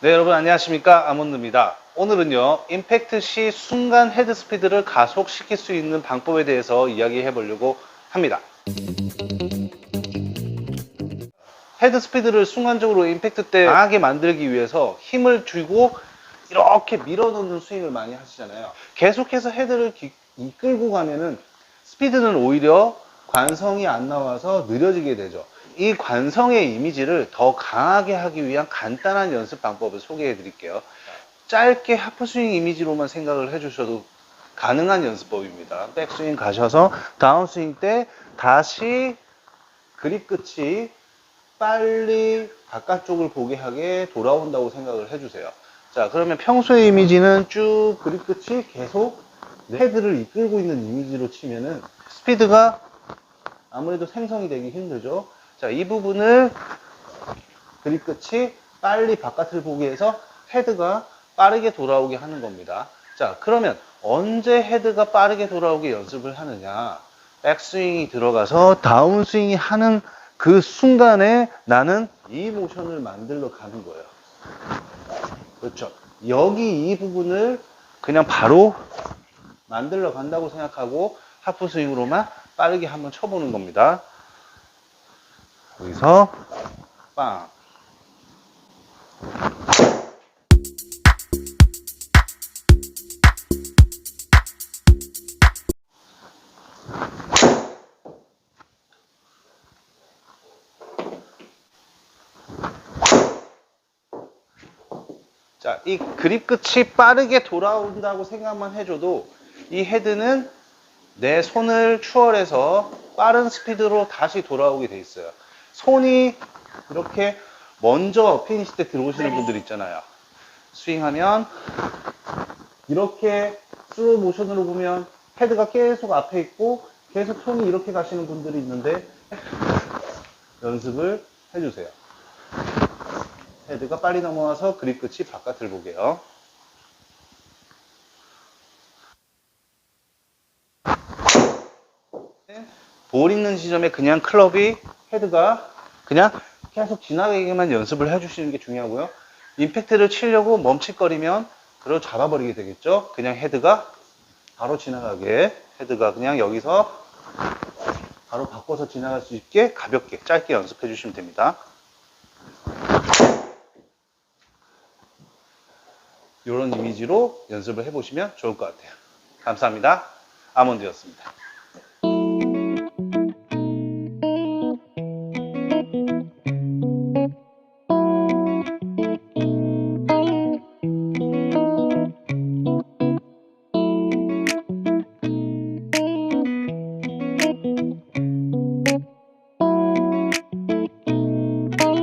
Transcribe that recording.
네, 여러분 안녕하십니까? 아몬드입니다. 오늘은요, 임팩트 시 순간 헤드 스피드를 가속시킬 수 있는 방법에 대해서 이야기해 보려고 합니다. 헤드 스피드를 순간적으로 임팩트 때 강하게 만들기 위해서 힘을 주고 이렇게 밀어넣는 스윙을 많이 하시잖아요. 계속해서 헤드를 기- 이끌고 가면은 스피드는 오히려 관성이 안 나와서 느려지게 되죠. 이 관성의 이미지를 더 강하게 하기 위한 간단한 연습 방법을 소개해 드릴게요. 짧게 하프스윙 이미지로만 생각을 해 주셔도 가능한 연습법입니다. 백스윙 가셔서 다운스윙 때 다시 그립 끝이 빨리 바깥쪽을 보게 하게 돌아온다고 생각을 해주세요. 자, 그러면 평소의 이미지는 쭉 그립 끝이 계속 헤드를 이끌고 있는 이미지로 치면은 스피드가 아무래도 생성이 되기 힘들죠. 자, 이 부분을 그립 끝이 빨리 바깥을 보게 해서 헤드가 빠르게 돌아오게 하는 겁니다. 자, 그러면 언제 헤드가 빠르게 돌아오게 연습을 하느냐? 백스윙이 들어가서 다운스윙이 하는 그 순간에 나는 이 모션을 만들러 가는 거예요. 그렇죠. 여기 이 부분을 그냥 바로 만들러 간다고 생각하고 하프 스윙으로만 빠르게 한번 쳐보는 겁니다. 여기서 빵. 자, 이 그립 끝이 빠르게 돌아온다고 생각만 해줘도 이 헤드는 내 손을 추월해서 빠른 스피드로 다시 돌아오게 돼 있어요. 손이 이렇게 먼저 피니시 때 들어오시는 분들 있잖아요. 스윙하면 이렇게 슬로우 모션으로 보면 헤드가 계속 앞에 있고 계속 손이 이렇게 가시는 분들이 있는데 연습을 해주세요. 헤드가 빨리 넘어와서 그립 끝이 바깥을 보게요. 볼 있는 지점에 그냥 클럽이 헤드가 그냥 계속 지나가게만 연습을 해주시는 게 중요하고요. 임팩트를 치려고 멈칫거리면 그걸 잡아버리게 되겠죠. 그냥 헤드가 바로 지나가게 헤드가 그냥 여기서 바로 바꿔서 지나갈 수 있게 가볍게 짧게 연습해 주시면 됩니다. 이런 이미지로 연습을 해보시면 좋을 것 같아요. 감사합니다. 아몬드였습니다.